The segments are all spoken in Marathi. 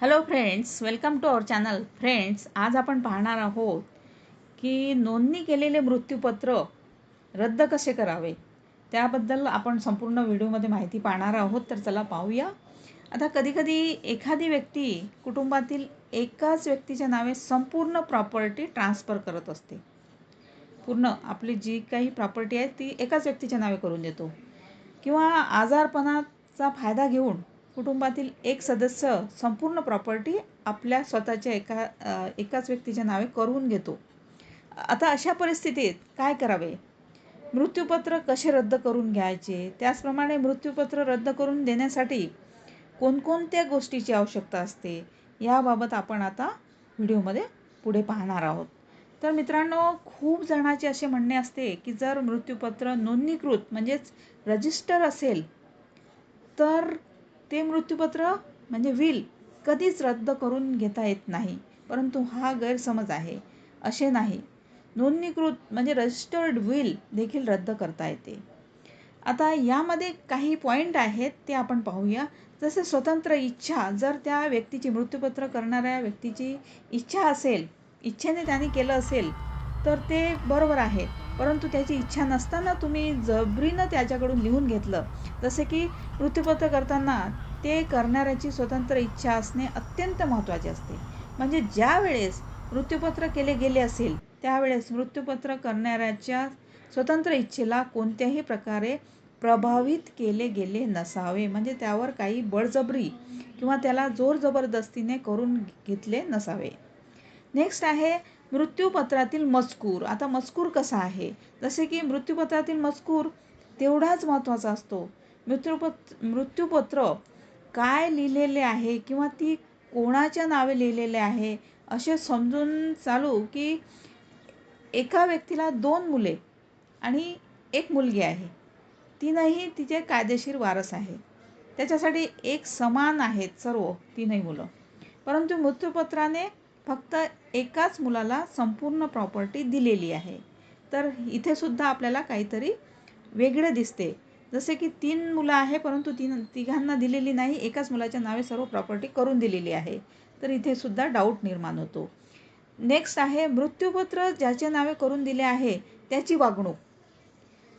Hello friends welcome to our channel friends आज आपण पाहणार आहोत की नोंदणी केलेले मृत्यूपत्र रद्द कसे करावे? त्याबद्दल आपण संपूर्ण व्हिडिओमध्ये माहिती पाहणार आहोत तर चला पाहूया. आता कधीकधी एखादी व्यक्ती कुटुंबातील एकाच व्यक्तीच्या नावे संपूर्ण प्रॉपर्टी ट्रान्सफर करत असते. पूर्ण आपली जी काही प्रॉपर्टी आहे ती एकाच व्यक्तीच्या नावे करून देतो. किंवा आजारपणाचा फायदा घेऊन कुटुंबातील एक सदस्य संपूर्ण प्रॉपर्टी आपल्या स्वतःच्या एका एकाच व्यक्तीच्या नावे करून घेतो. आता अशा परिस्थितीत काय करावे? मृत्यूपत्र कसे रद्द करून घ्यायचे? त्याचप्रमाणे मृत्यूपत्र रद्द करून देण्यासाठी कोणकोणत्या गोष्टीची आवश्यकता असते? याबाबत आपण आता व्हिडिओमध्ये पुढे पाहणार आहोत. तर मित्रांनो खूप जणाचे असे म्हणणे असते की जर मृत्यूपत्र नोंदणीकृत म्हणजेच रजिस्टर असेल तर ते मृत्यूपत्र म्हणजे विल कधीच रद्द करून घेता येत नाही. परंतु हा गैरसमज आहे. असे नाही. नोंदणीकृत म्हणजे रजिस्टर्ड विल देखील रद्द करता येते. आता यामध्ये काही पॉईंट आहेत ते आपण पाहूया. जसे स्वतंत्र इच्छा जर त्या व्यक्तीची मृत्यूपत्र करणाऱ्या व्यक्तीची इच्छा असेल इच्छेने त्याने केलं असेल तर ते बरोबर आहे परंतु त्याची इच्छा नसताना तुम्ही जबरीनं त्याच्याकडून लिहून घेतलं. जसे की मृत्यूपत्र करताना ते करणाऱ्याची स्वतंत्र इच्छा असणे अत्यंत महत्त्वाचे असते. म्हणजे ज्या वेळेस मृत्यूपत्र केले गेले असेल त्यावेळेस मृत्यूपत्र करणाऱ्याच्या स्वतंत्र इच्छेला कोणत्याही प्रकारे प्रभावित केले गेले नसावे. म्हणजे त्यावर काही बळजबरी किंवा त्याला जोर जबरदस्तीने करून घेतले नसावे. नेक्स्ट आहे मृत्यूपत्रातील मजकूर. आता मजकूर कसा आहे? जसे की मृत्यूपत्रातील मजकूर तेवढाच महत्त्वाचा असतो. मृत्यूपत मृत्यूपत्र काय लिहिलेले आहे किंवा ती कोणाच्या नावे लिहिलेले आहे असे समजून चालू की एका व्यक्तीला दोन मुले आणि एक मुलगी आहे. तीनही तिचे कायदेशीर वारस आहे. त्याच्यासाठी एक समान आहेत सर्व तीनही मुलं. परंतु मृत्यूपत्राने फक्त एकाच मुलाला संपूर्ण प्रॉपर्टी दिलेली आहे. तर इथे सुद्धा आपल्याला काहीतरी वेगळं दिसते. जसे की तीन मुलं आहे परंतु तीन तिघांना दिलेली नाही. एकाच मुलाच्या नावे सर्व प्रॉपर्टी करून दिलेली आहे. तर इथे सुद्धा डाऊट निर्माण होतो. नेक्स्ट आहे मृत्यूपत्र ज्याचे नावे करून दिले आहे त्याची वागणूक.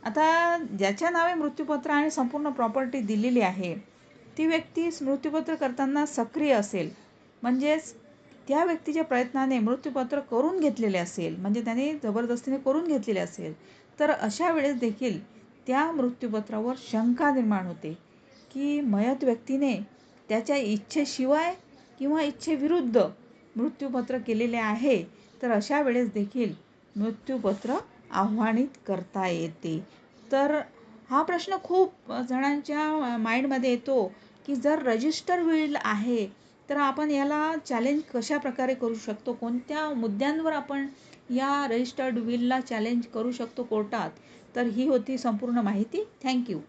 आता ज्याच्या नावे मृत्यूपत्र आणि संपूर्ण प्रॉपर्टी दिलेली आहे ती व्यक्ती मृत्यूपत्र करताना सक्रिय असेल. म्हणजेच त्या व्यक्तीच्या प्रयत्नाने मृत्यूपत्र करून घेतलेले असेल म्हणजे त्याने जबरदस्तीने करून घेतलेले असेल तर अशा वेळेस देखील त्या मृत्यूपत्रावर शंका निर्माण होते की मयत व्यक्तीने त्याच्या इच्छेशिवाय किंवा इच्छेविरुद्ध मृत्यूपत्र केलेले आहे तर अशा वेळेस देखील मृत्यूपत्र आव्हानित करता येते. तर हा प्रश्न खूप जणांच्या माइंडमध्ये येतो की जर रजिस्टर विल आहे तर आपण याला चॅलेंज कशा प्रकारे करू शकतो? कोणत्या मुद्द्यांवर आपण या रजिस्टर्ड विलला चॅलेंज करू शकतो कोर्टात? तर ही होती संपूर्ण माहिती. थँक्यू